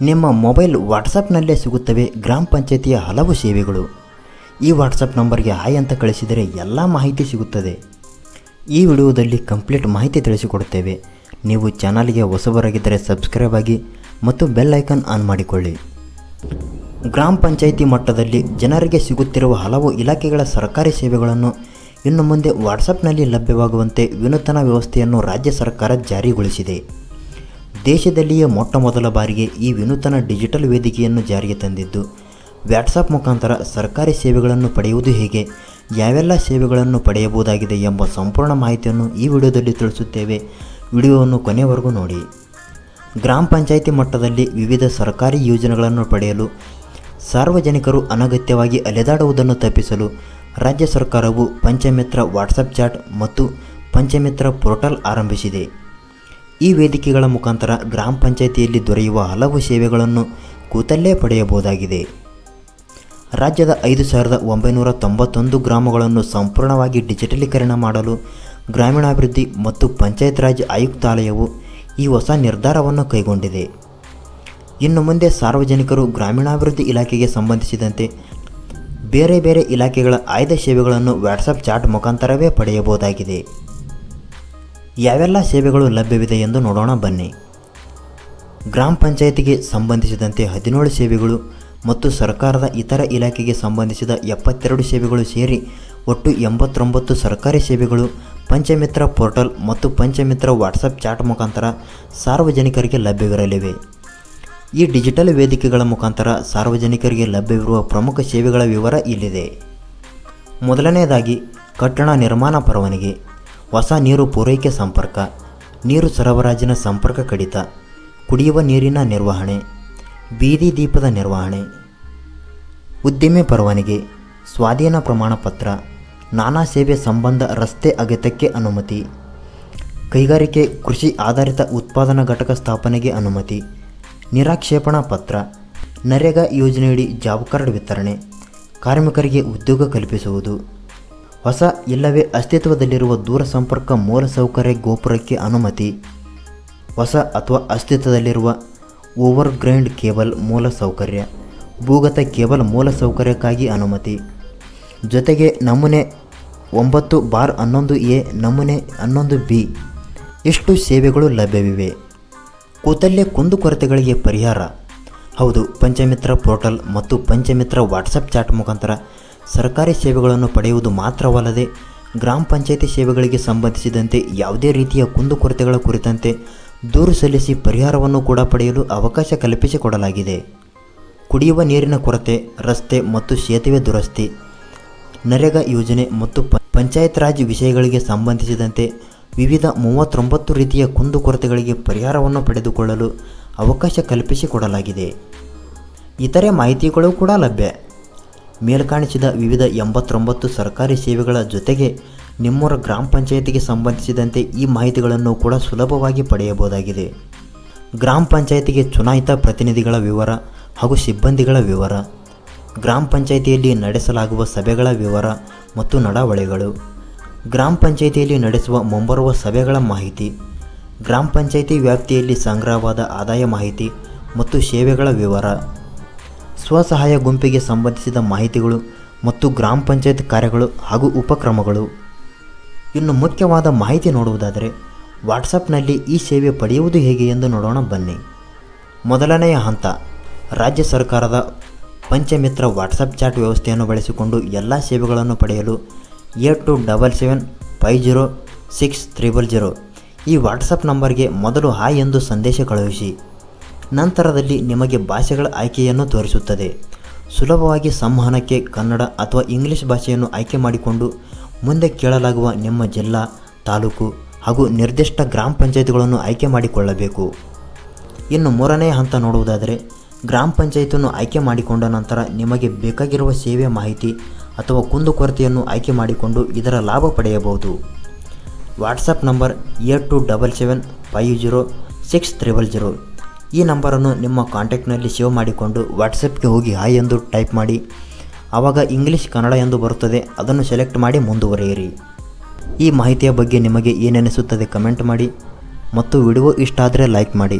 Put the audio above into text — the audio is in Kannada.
ನಿಮ್ಮ ಮೊಬೈಲ್ ವಾಟ್ಸಪ್ನಲ್ಲೇ ಸಿಗುತ್ತವೆ ಗ್ರಾಮ ಪಂಚಾಯತಿಯ ಹಲವು ಸೇವೆಗಳು. ಈ ವಾಟ್ಸಪ್ ನಂಬರ್ಗೆ ಹಾಯ್ ಅಂತ ಕಳಿಸಿದರೆ ಎಲ್ಲ ಮಾಹಿತಿ ಸಿಗುತ್ತದೆ. ಈ ವಿಡಿಯೋದಲ್ಲಿ ಕಂಪ್ಲೀಟ್ ಮಾಹಿತಿ ತಿಳಿಸಿಕೊಡುತ್ತೇವೆ. ನೀವು ಚಾನಲ್ಗೆ ಹೊಸಬರಾಗಿದ್ದರೆ ಸಬ್ಸ್ಕ್ರೈಬ್ ಆಗಿ ಮತ್ತು ಬೆಲ್ ಐಕಾನ್ ಆನ್ ಮಾಡಿಕೊಳ್ಳಿ. ಗ್ರಾಮ ಪಂಚಾಯಿತಿ ಮಟ್ಟದಲ್ಲಿ ಜನರಿಗೆ ಸಿಗುತ್ತಿರುವ ಹಲವು ಇಲಾಖೆಗಳ ಸರ್ಕಾರಿ ಸೇವೆಗಳನ್ನು ಇನ್ನು ಮುಂದೆ ವಾಟ್ಸಪ್ನಲ್ಲಿ ಲಭ್ಯವಾಗುವಂತೆ ವಿನೂತನ ವ್ಯವಸ್ಥೆಯನ್ನು ರಾಜ್ಯ ಸರ್ಕಾರ ಜಾರಿಗೊಳಿಸಿದೆ. ದೇಶದಲ್ಲಿಯೇ ಮೊಟ್ಟ ಮೊದಲ ಬಾರಿಗೆ ಈ ವಿನೂತನ ಡಿಜಿಟಲ್ ವೇದಿಕೆಯನ್ನು ಜಾರಿಗೆ ತಂದಿದ್ದು ವ್ಯಾಟ್ಸಪ್ ಮುಖಾಂತರ ಸರ್ಕಾರಿ ಸೇವೆಗಳನ್ನು ಪಡೆಯುವುದು ಹೇಗೆ, ಯಾವೆಲ್ಲ ಸೇವೆಗಳನ್ನು ಪಡೆಯಬಹುದಾಗಿದೆ ಎಂಬ ಸಂಪೂರ್ಣ ಮಾಹಿತಿಯನ್ನು ಈ ವಿಡಿಯೋದಲ್ಲಿ ತಿಳಿಸುತ್ತೇವೆ. ವಿಡಿಯೋವನ್ನು ಕೊನೆವರೆಗೂ ನೋಡಿ. ಗ್ರಾಮ ಪಂಚಾಯಿತಿ ಮಟ್ಟದಲ್ಲಿ ವಿವಿಧ ಸರ್ಕಾರಿ ಯೋಜನೆಗಳನ್ನು ಪಡೆಯಲು ಸಾರ್ವಜನಿಕರು ಅನಗತ್ಯವಾಗಿ ಅಲೆದಾಡುವುದನ್ನು ತಪ್ಪಿಸಲು ರಾಜ್ಯ ಸರ್ಕಾರವು ಪಂಚಮಿತ್ರ ವಾಟ್ಸಪ್ ಚಾಟ್ ಮತ್ತು ಪಂಚಮಿತ್ರ ಪೋರ್ಟಲ್ ಆರಂಭಿಸಿದೆ. ಈ ವೇದಿಕೆಗಳ ಮುಖಾಂತರ ಗ್ರಾಮ ಪಂಚಾಯಿತಿಯಲ್ಲಿ ದೊರೆಯುವ ಹಲವು ಸೇವೆಗಳನ್ನು ಕೂತಲ್ಲೇ ಪಡೆಯಬಹುದಾಗಿದೆ. ರಾಜ್ಯದ ಐದು ಸಾವಿರದ ಒಂಬೈನೂರ ತೊಂಬತ್ತೊಂದು ಗ್ರಾಮಗಳನ್ನು ಸಂಪೂರ್ಣವಾಗಿ ಡಿಜಿಟಲೀಕರಣ ಮಾಡಲು ಗ್ರಾಮೀಣಾಭಿವೃದ್ಧಿ ಮತ್ತು ಪಂಚಾಯತ್ ರಾಜ್ ಆಯುಕ್ತಾಲಯವು ಈ ಹೊಸ ನಿರ್ಧಾರವನ್ನು ಕೈಗೊಂಡಿದೆ. ಇನ್ನು ಮುಂದೆ ಸಾರ್ವಜನಿಕರು ಗ್ರಾಮೀಣಾಭಿವೃದ್ಧಿ ಇಲಾಖೆಗೆ ಸಂಬಂಧಿಸಿದಂತೆ ಬೇರೆ ಬೇರೆ ಇಲಾಖೆಗಳ ಆಯ್ದ ಸೇವೆಗಳನ್ನು ವಾಟ್ಸಪ್ ಚಾಟ್ ಮುಖಾಂತರವೇ ಪಡೆಯಬಹುದಾಗಿದೆ. ಯಾವೆಲ್ಲ ಸೇವೆಗಳು ಲಭ್ಯವಿದೆ ಎಂದು ನೋಡೋಣ ಬನ್ನಿ. ಗ್ರಾಮ ಪಂಚಾಯತಿಗೆ ಸಂಬಂಧಿಸಿದಂತೆ ಹದಿನೇಳು ಸೇವೆಗಳು ಮತ್ತು ಸರ್ಕಾರದ ಇತರ ಇಲಾಖೆಗೆ ಸಂಬಂಧಿಸಿದ ಎಪ್ಪತ್ತೆರಡು ಸೇವೆಗಳು ಸೇರಿ ಒಟ್ಟು ಎಂಬತ್ತೊಂಬತ್ತು ಸರ್ಕಾರಿ ಸೇವೆಗಳು, ಪಂಚಮಿತ್ರ ಪೋರ್ಟಲ್ ಮತ್ತು ಪಂಚಮಿತ್ರ ವಾಟ್ಸಪ್ ಚಾಟ್ ಮುಖಾಂತರ ಸಾರ್ವಜನಿಕರಿಗೆ ಲಭ್ಯವಿರಲಿವೆ. ಈ ಡಿಜಿಟಲ್ ವೇದಿಕೆಗಳ ಮುಖಾಂತರ ಸಾರ್ವಜನಿಕರಿಗೆ ಲಭ್ಯವಿರುವ ಪ್ರಮುಖ ಸೇವೆಗಳ ವಿವರ ಇಲ್ಲಿದೆ. ಮೊದಲನೆಯದಾಗಿ, ಕಟ್ಟಡ ನಿರ್ಮಾಣ ಪರವಾನಗಿ. ಹೊಸ ನೀರು ಪೂರೈಕೆ ಸಂಪರ್ಕ, ನೀರು ಸರಬರಾಜಿನ ಸಂಪರ್ಕ ಕಡಿತ, ಕುಡಿಯುವ ನೀರಿನ ನಿರ್ವಹಣೆ, ಬೀದಿ ದೀಪದ ನಿರ್ವಹಣೆ. ಉದ್ದಿಮೆ ಪರವಾನಗಿ, ಸ್ವಾಧೀನ ಪ್ರಮಾಣ ಪತ್ರ ನಾನಾ ಸೇವೆ ಸಂಬಂಧ ರಸ್ತೆ ಅಗತ್ಯಕ್ಕೆ ಅನುಮತಿ. ಕೈಗಾರಿಕೆ ಕೃಷಿ ಆಧಾರಿತ ಉತ್ಪಾದನಾ ಘಟಕ ಸ್ಥಾಪನೆಗೆ ಅನುಮತಿ. ನಿರಾಕ್ಷೇಪಣಾ ಪತ್ರ, ನರೇಗಾ ಯೋಜನೆಯಡಿ ಜಾಬ್ ಕಾರ್ಡ್ ವಿತರಣೆ, ಕಾರ್ಮಿಕರಿಗೆ ಉದ್ಯೋಗ ಕಲ್ಪಿಸುವುದು. ಹೊಸ, ಇಲ್ಲವೇ ಅಸ್ತಿತ್ವದಲ್ಲಿರುವ ದೂರ ಸಂಪರ್ಕ ಮೂಲಸೌಕರ್ಯ ಗೋಪುರಕ್ಕೆ ಅನುಮತಿ. ಹೊಸ ಅಥವಾ ಅಸ್ತಿತ್ವದಲ್ಲಿರುವ ಓವರ್ ಗ್ರೈಂಡ್ ಕೇಬಲ್ ಮೂಲಸೌಕರ್ಯ ಭೂಗತ ಕೇಬಲ್ ಮೂಲಸೌಕರ್ಯಕ್ಕಾಗಿ ಅನುಮತಿ. ಜೊತೆಗೆ ನಮೂನೆ ಒಂಬತ್ತು ಬಾರ್ ಹನ್ನೊಂದು ಎ, ನಮೂನೆ ಹನ್ನೊಂದು ಬಿ. ಎಷ್ಟು ಸೇವೆಗಳು ಲಭ್ಯವಿವೆ. ಕೂತಲ್ಲೇ ಕುಂದುಕೊರತೆಗಳಿಗೆ ಪರಿಹಾರ. ಹೌದು, ಪಂಚಮಿತ್ರ ಪೋರ್ಟಲ್ ಮತ್ತು ಪಂಚಮಿತ್ರ ವಾಟ್ಸಪ್ ಚಾಟ್ ಮುಖಾಂತರ ಸರ್ಕಾರಿ ಸೇವೆಗಳನ್ನು ಪಡೆಯುವುದು ಮಾತ್ರವಲ್ಲದೆ ಗ್ರಾಮ ಪಂಚಾಯಿತಿ ಸೇವೆಗಳಿಗೆ ಸಂಬಂಧಿಸಿದಂತೆ ಯಾವುದೇ ರೀತಿಯ ಕುಂದುಕೊರತೆಗಳ ಕುರಿತಂತೆ ದೂರು ಸಲ್ಲಿಸಿ ಪರಿಹಾರವನ್ನು ಕೂಡ ಪಡೆಯಲು ಅವಕಾಶ ಕಲ್ಪಿಸಿಕೊಡಲಾಗಿದೆ. ಕುಡಿಯುವ ನೀರಿನ ಕೊರತೆ, ರಸ್ತೆ ಮತ್ತು ಸೇತುವೆ ದುರಸ್ತಿ, ನರೇಗಾ ಯೋಜನೆ ಮತ್ತು ಪಂಚಾಯತ್ ರಾಜ್ ವಿಷಯಗಳಿಗೆ ಸಂಬಂಧಿಸಿದಂತೆ ವಿವಿಧ ಮೂವತ್ತೊಂಬತ್ತು ರೀತಿಯ ಕುಂದುಕೊರತೆಗಳಿಗೆ ಪರಿಹಾರವನ್ನು ಪಡೆದುಕೊಳ್ಳಲು ಅವಕಾಶ ಕಲ್ಪಿಸಿಕೊಡಲಾಗಿದೆ. ಇತರೆ ಮಾಹಿತಿಗಳು ಕೂಡ ಲಭ್ಯ. ಮೇಲ್ಕಾಣಿಸಿದ ವಿವಿಧ ಎಂಬತ್ತೊಂಬತ್ತು ಸರ್ಕಾರಿ ಸೇವೆಗಳ ಜೊತೆಗೆ ನಿಮ್ಮೂರ ಗ್ರಾಮ ಪಂಚಾಯತಿಗೆ ಸಂಬಂಧಿಸಿದಂತೆ ಈ ಮಾಹಿತಿಗಳನ್ನು ಕೂಡ ಸುಲಭವಾಗಿ ಪಡೆಯಬಹುದಾಗಿದೆ. ಗ್ರಾಮ ಪಂಚಾಯತಿಗೆ ಚುನಾಯಿತ ಪ್ರತಿನಿಧಿಗಳ ವಿವರ ಹಾಗೂ ಸಿಬ್ಬಂದಿಗಳ ವಿವರ, ಗ್ರಾಮ ಪಂಚಾಯಿತಿಯಲ್ಲಿ ನಡೆಸಲಾಗುವ ಸಭೆಗಳ ವಿವರ ಮತ್ತು ನಡಾವಳಿಗಳು, ಗ್ರಾಮ ಪಂಚಾಯಿತಿಯಲ್ಲಿ ನಡೆಸುವ ಮುಂಬರುವ ಸಭೆಗಳ ಮಾಹಿತಿ, ಗ್ರಾಮ ಪಂಚಾಯಿತಿ ವ್ಯಾಪ್ತಿಯಲ್ಲಿ ಸಂಗ್ರಹವಾದ ಆದಾಯ ಮಾಹಿತಿ ಮತ್ತು ಸೇವೆಗಳ ವಿವರ ಸ್ವಸಹಾಯ ಗುಂಪಿಗೆ ಸಂಬಂಧಿಸಿದ ಮಾಹಿತಿಗಳು ಮತ್ತು ಗ್ರಾಮ ಪಂಚಾಯತ್ ಕಾರ್ಯಗಳು ಹಾಗೂ ಉಪಕ್ರಮಗಳು. ಇನ್ನು ಮುಖ್ಯವಾದ ಮಾಹಿತಿ ನೋಡುವುದಾದರೆ, ವಾಟ್ಸಪ್ನಲ್ಲಿ ಈ ಸೇವೆ ಪಡೆಯುವುದು ಹೇಗೆ ಎಂದು ನೋಡೋಣ ಬನ್ನಿ. ಮೊದಲನೆಯ ಹಂತ, ರಾಜ್ಯ ಸರ್ಕಾರದ ಪಂಚಮಿತ್ರ ವಾಟ್ಸಪ್ ಚಾಟ್ ವ್ಯವಸ್ಥೆಯನ್ನು ಬಳಸಿಕೊಂಡು ಎಲ್ಲ ಸೇವೆಗಳನ್ನು ಪಡೆಯಲು eight two double seven five zero six triple zero ಈ ವಾಟ್ಸಪ್ ನಂಬರ್ಗೆ ಮೊದಲು ಹಾಯ್ ಎಂದು ಸಂದೇಶ ಕಳುಹಿಸಿ. ನಂತರದಲ್ಲಿ ನಿಮಗೆ ಭಾಷೆಗಳ ಆಯ್ಕೆಯನ್ನು ತೋರಿಸುತ್ತದೆ. ಸುಲಭವಾಗಿ ಸಂವಹನಕ್ಕೆ ಕನ್ನಡ ಅಥವಾ ಇಂಗ್ಲಿಷ್ ಭಾಷೆಯನ್ನು ಆಯ್ಕೆ ಮಾಡಿಕೊಂಡು ಮುಂದೆ ಕೇಳಲಾಗುವ ನಿಮ್ಮ ಜಿಲ್ಲಾ, ತಾಲೂಕು ಹಾಗೂ ನಿರ್ದಿಷ್ಟ ಗ್ರಾಮ ಪಂಚಾಯತ್ಗಳನ್ನು ಆಯ್ಕೆ ಮಾಡಿಕೊಳ್ಳಬೇಕು. ಇನ್ನು ಮೂರನೇ ಹಂತ ನೋಡುವುದಾದರೆ, ಗ್ರಾಮ ಪಂಚಾಯತನ್ನು ಆಯ್ಕೆ ಮಾಡಿಕೊಂಡ ನಂತರ ನಿಮಗೆ ಬೇಕಾಗಿರುವ ಸೇವೆ ಮಾಹಿತಿ ಅಥವಾ ಕುಂದುಕೊರತೆಯನ್ನು ಆಯ್ಕೆ ಮಾಡಿಕೊಂಡು ಇದರ ಲಾಭ ಪಡೆಯಬಹುದು. WhatsApp number eight two double seven five zero six triple zero. ಈ ನಂಬರನ್ನು ನಿಮ್ಮ ಕಾಂಟ್ಯಾಕ್ಟ್ನಲ್ಲಿ ಸೇವ್ ಮಾಡಿಕೊಂಡು ವಾಟ್ಸಪ್ಗೆ ಹೋಗಿ ಹಾಯ್ ಎಂದು ಟೈಪ್ ಮಾಡಿ. ಆವಾಗ ಇಂಗ್ಲೀಷ್, ಕನ್ನಡ ಎಂದು ಬರುತ್ತದೆ. ಅದನ್ನು ಸೆಲೆಕ್ಟ್ ಮಾಡಿ ಮುಂದುವರಿಯಿರಿ. ಈ ಮಾಹಿತಿಯ ಬಗ್ಗೆ ನಿಮಗೆ ಏನೆನಿಸುತ್ತದೆ ಕಮೆಂಟ್ ಮಾಡಿ ಮತ್ತು ವಿಡಿಯೋ ಇಷ್ಟ ಆದರೆ ಲೈಕ್ ಮಾಡಿ.